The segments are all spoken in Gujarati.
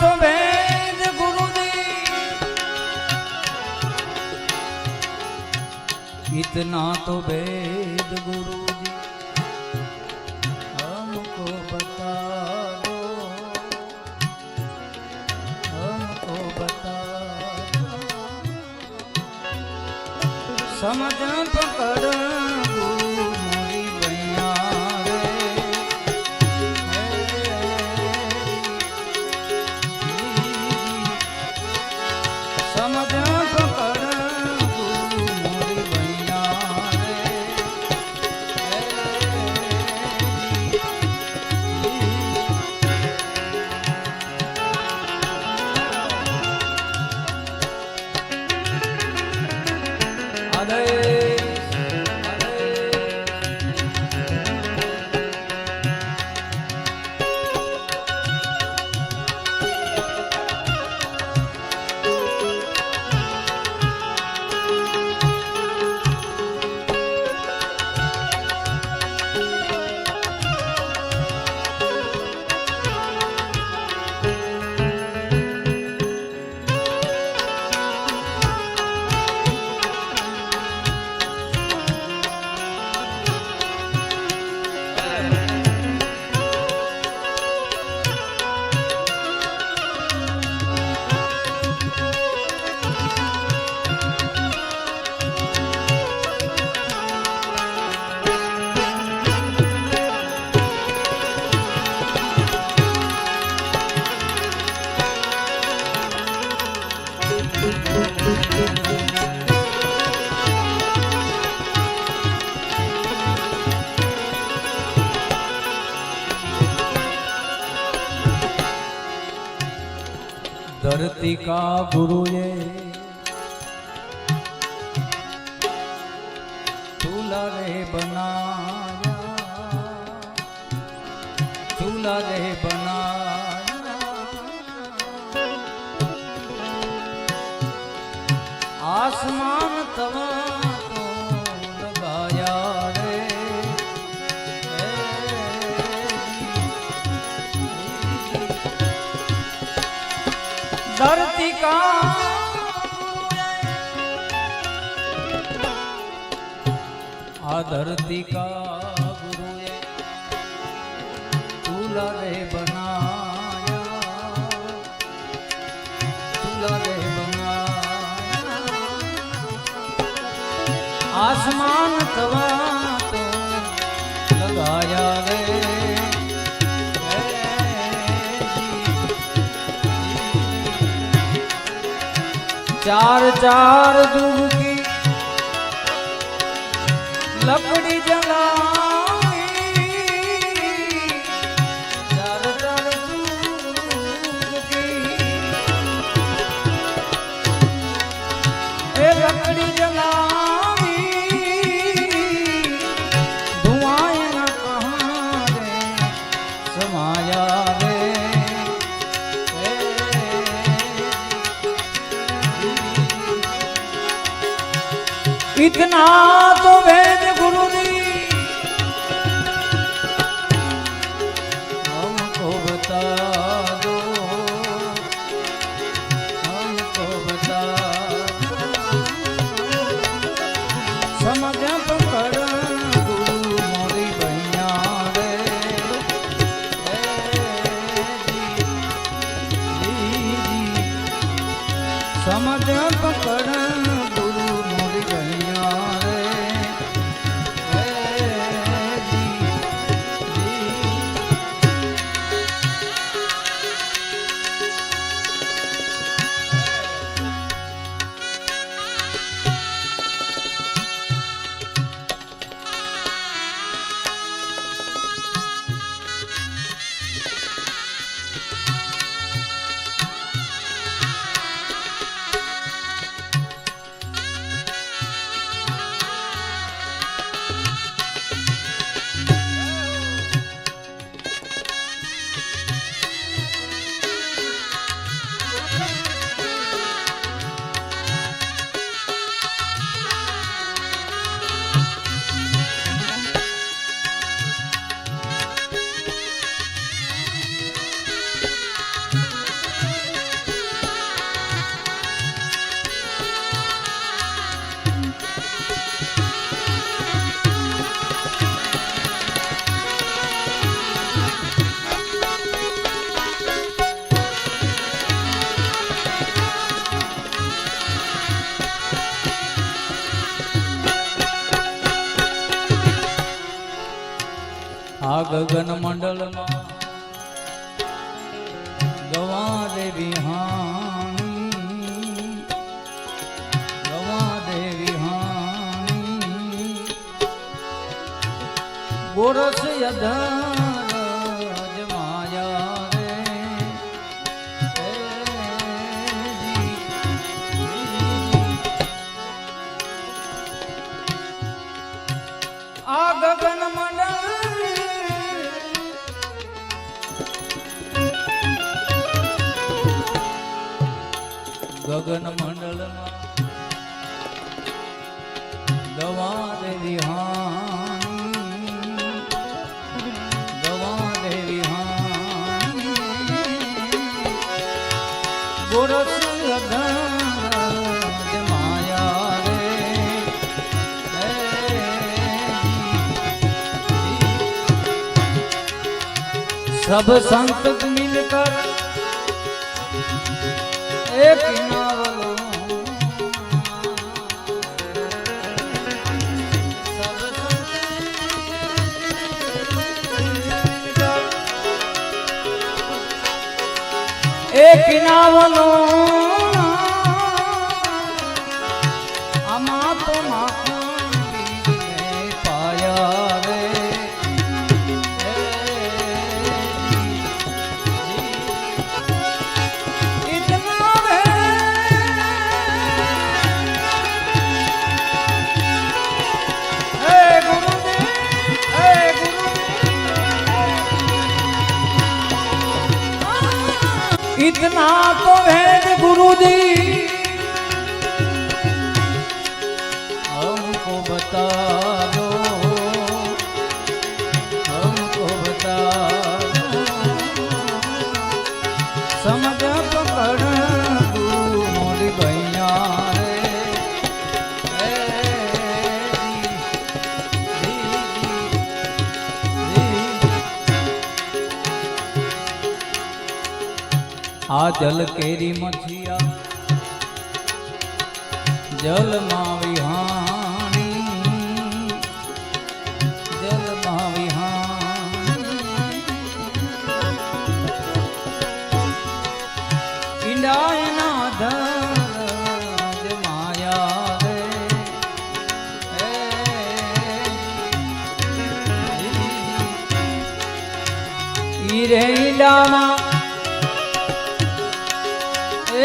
તો વેદ ગુરુદેવ. ઇતના તો વેદ ગુરુજી. હમકો બતા દો હમકો બતા સમજ પકડ વર્તિકા ગુરુએ ચૂલા રે બના ચૂલા રે ધરતી કા આ ધરતી કા ગુરુએ તુલા રે બનાયા તુલા રે બનાયા આસમાન તવા તો લગાયા ચાર ચાર દુઃખી લપડ ગગન મંડળમાં ગવા દેવી હાણી ગવા દેવી હાણી. ગોરસ યધા सब संत मिलकर एक नावलो एक नावलो इतना तो भेद गुरु जी हमको बता આ જલ કેરી મછિયા જલમાં વિહાણી જલમાં વિહાણી. ઈંડાના ધર ઈરેડામાં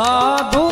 Ah, do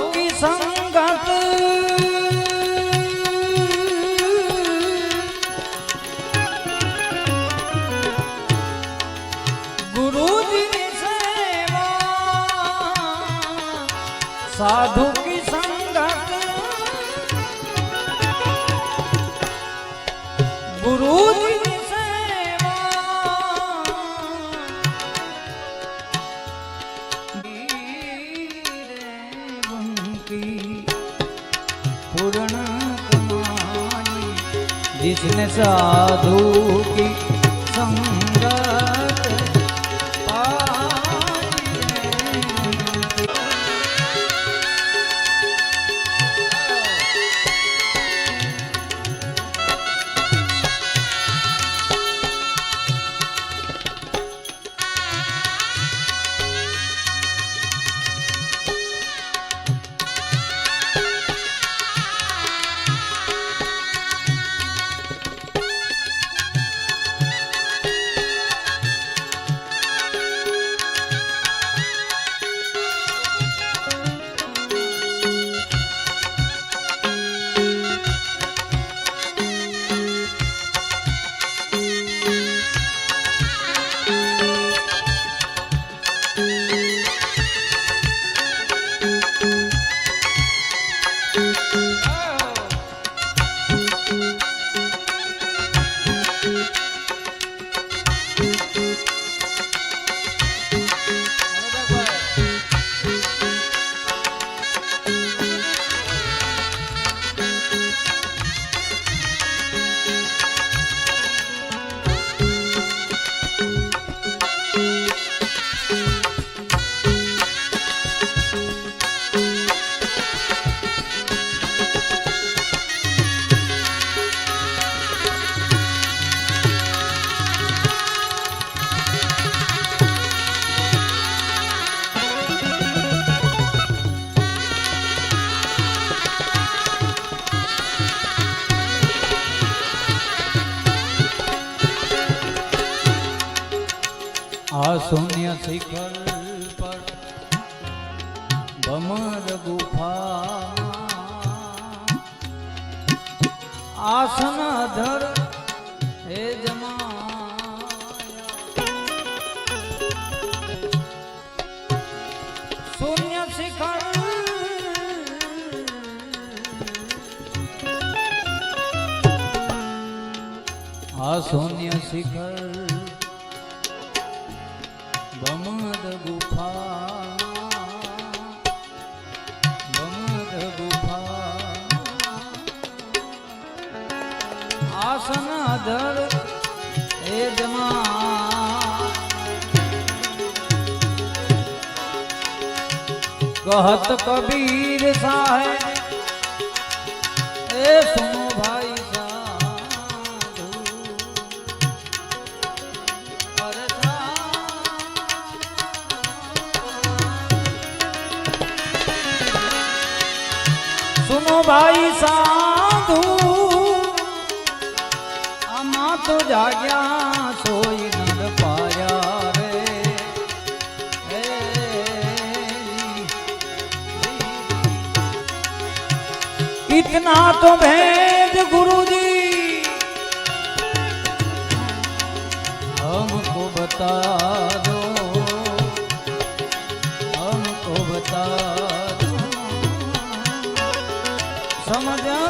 कृष्ण साधु की साधुके શૂન્ય શિખર પર ભમર ગુફા. આસન ધર હે જમા શૂન્ય શિખર આ શૂન્ય શિખર ધર એ જમા કહત કબીર સાહેબ એ સુનો ભાઈ સાધુ. અરે સુનો ભાઈ સાધુ. જાગ્યા સોઈ નંદ પાયા રે. ઇતના તો ભેદ ગુરુજી. હમકો બતા દો હમકો સમજા